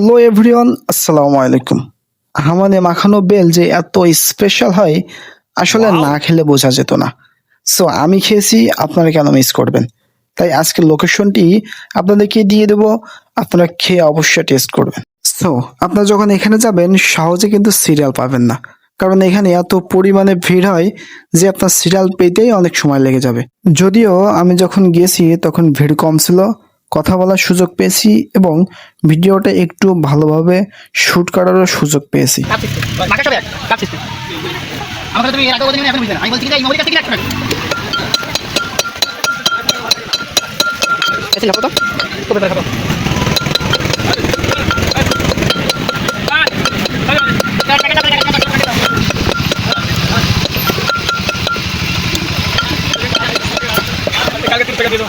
Hello everyone আসসালামু আলাইকুম। হামানে মাখানো বেল যে এত স্পেশাল হয় আসলে না খেলে বোঝা যেত না। সো আমি খেয়েছি আপনারা কেন মিস করবেন? তাই আজকের লোকেশনটি আপনাদেরকে দিয়ে দেবো আপনারা খেয়ে অবশ্যই টেস্ট করবেন। সো আপনারা যখন এখানে যাবেন সহজে কিন্তু সিরিয়াল পাবেন না। কারণ এখানে এত পরিমাণে ভিড় হয় যে আপনার সিরিয়াল পেতেই অনেক সময় লেগে যাবে। যদিও আমি যখন গেছি তখন ভিড় কম ছিল। কথা বলার সুযোগ পেয়েছি এবং ভিডিওটা একটু ভালোভাবে শ্যুট করারও সুযোগ পেয়েছি। মাকা Tagal dito, tagal dito.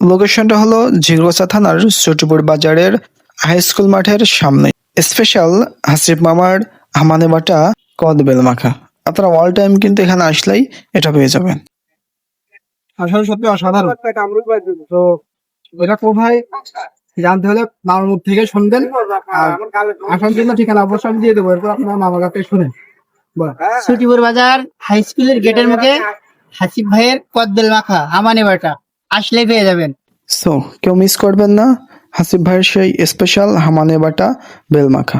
লোকেশনটা হলো ঝিগোচা থানার চটুপুর বাজারের হাই স্কুল মাঠের সামনে। স্পেশাল হাসিফ মামার হামানে বাটা কদ বেল মাখা আপনারা অল টাইম কিন্তু এখানে আসলেই এটা পেয়ে যাবেন। আসলে সত্যি অসাধারণ। তো এটা কোথায়? জানতে হলে মামার মুখ থেকে শুনবেন। আসার জন্য ঠিকানা অবশ্যই আমি দিয়ে দেবো। এরপর আপনার মামার কাছ শুনেন। বলেন। সুটিপুর বাজার হাই স্কুলের গেটের মুখে হাসিফ ভাইয়ের কদবেল মাখা আমানে বাটা। আসলে পেয়ে যাবেন। সো কেউ মিস করবেন না। হাসিফ ভাইয়ের সেই স্পেশাল হামানে বাটা বেল মাখা।